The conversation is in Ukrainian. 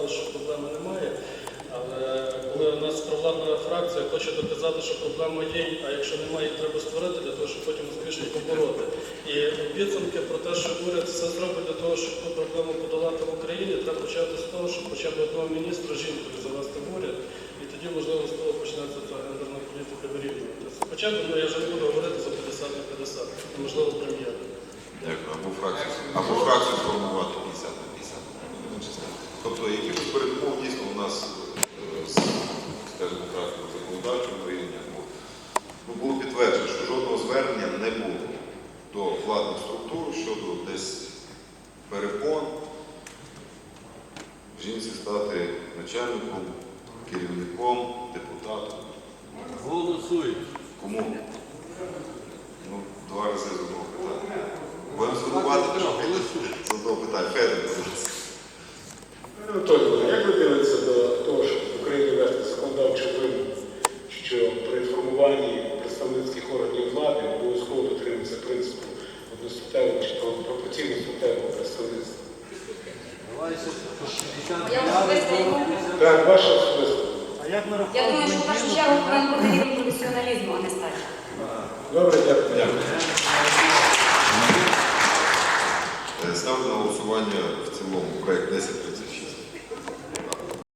сказали, що проблеми немає. Але коли у нас провладна фракція хоче доказати, що проблема є, а якщо немає, їх треба створити для того, щоб потім успішно побороти. І підсумки про те, що уряд все зробить для того, щоб ту проблему подолати в Україні, треба почати з того, щоб хоча б одного міністра жінкою завести в уряд, і тоді, можливо, з того почнеться ця гендерна політика вирівнюватися. Спочатку ну, я вже не буду говорити за 50 на 50, можливо, прем'єр. Дякую. Або фракцію, сформувати 50 на 50. Тобто якихось передумов дійсно у нас, е, з, скажімо так, на законодавчому рівні ну, було підтверджено, що жодного звернення не було до владних структур щодо десь перепон жінці стати начальником, керівником, депутатом. Голосують. Кому? Ну, два рази з одного питання. Будемо звинуватити, що з одного питання. Федір, будь ласка. Анатолій, як ви дивитеся до того, щоб в Україні вести законодавчу вимогу, що при формуванні представницьких органів влади обов'язково дотримується принципу одностатевого чи пропорційно статевого представництва? Давайте по 60 Я Так, ваша особиста. Я думаю, що в першу чергу повинен бути рівень професіоналізму, а не статі. Добре, дякую. Е, Ставлю на голосування в цілому проект 1036.